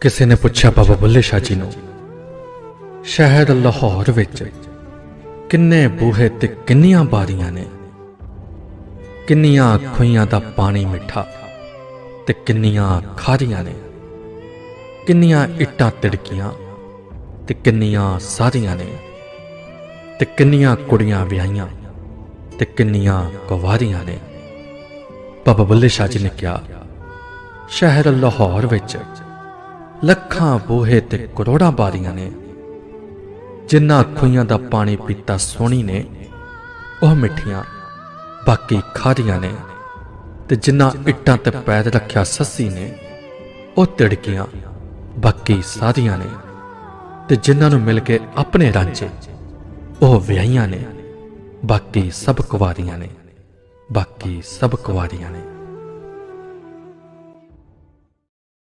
ਕਿਸੇ ਨੇ ਪੁੱਛਿਆ, ਬਾਬਾ ਬੁੱਲੇ ਸ਼ਾਹ ਜੀ ਨੂੰ ਸ਼ਹਿਰ ਲਾਹੌਰ ਵਿੱਚ ਕਿੰਨੇ ਬੂਹੇ ਤੇ ਕਿੰਨੀਆਂ ਬਾਰੀਆਂ ਨੇ? ਕਿੰਨੀਆਂ ਖੁਈਆਂ ਦਾ ਪਾਣੀ ਮਿੱਠਾ ਤੇ ਕਿੰਨੀਆਂ ਖਾਰੀਆਂ ਨੇ? ਕਿੰਨੀਆਂ ਇੱਟਾਂ ਤਿੜਕੀਆਂ ਤੇ ਕਿੰਨੀਆਂ ਸਾਰੀਆਂ ਨੇ? ਤੇ ਕਿੰਨੀਆਂ ਕੁੜੀਆਂ ਵਿਆਹੀਆਂ ਤੇ ਕਿੰਨੀਆਂ ਕੁਵਾਰੀਆਂ ਨੇ? ਬਾਬਾ ਬੁੱਲੇ ਸ਼ਾਹ ਜੀ ਨੇ ਕਿਹਾ ਸ਼ਹਿਰ ਲਾਹੌਰ ਵਿੱਚ ਲੱਖਾਂ ਬੂਹੇ ਤੇ ਕਰੋੜਾਂ ਬਾਰੀਆਂ ਨੇ। ਜਿੰਨਾ ਖੁਈਆਂ ਦਾ ਪਾਣੀ ਪੀਤਾ ਸੋਹਣੀ ਨੇ, ਉਹ ਮਿੱਠੀਆਂ, ਬਾਕੀ ਖਾਰੀਆਂ ਨੇ। ਤੇ ਜਿਨ੍ਹਾਂ ਇੱਟਾਂ ਤੇ ਪੈਰ ਰੱਖਿਆ ਸੱਸੀ ਨੇ, ਉਹ ਤਿੜਕੀਆਂ, ਬਾਕੀ ਸਾਰੀਆਂ ਨੇ। ਤੇ ਜਿਨ੍ਹਾਂ ਨੂੰ ਮਿਲ ਕੇ ਆਪਣੇ ਰਾਂਝੇ ਉਹ ਵਿਆਹੀਆਂ ਨੇ, ਬਾਕੀ ਸਭ ਕੁਵਾਰੀਆਂ ਨੇ, ਬਾਕੀ ਸਭ ਕੁਵਾਰੀਆਂ ਨੇ।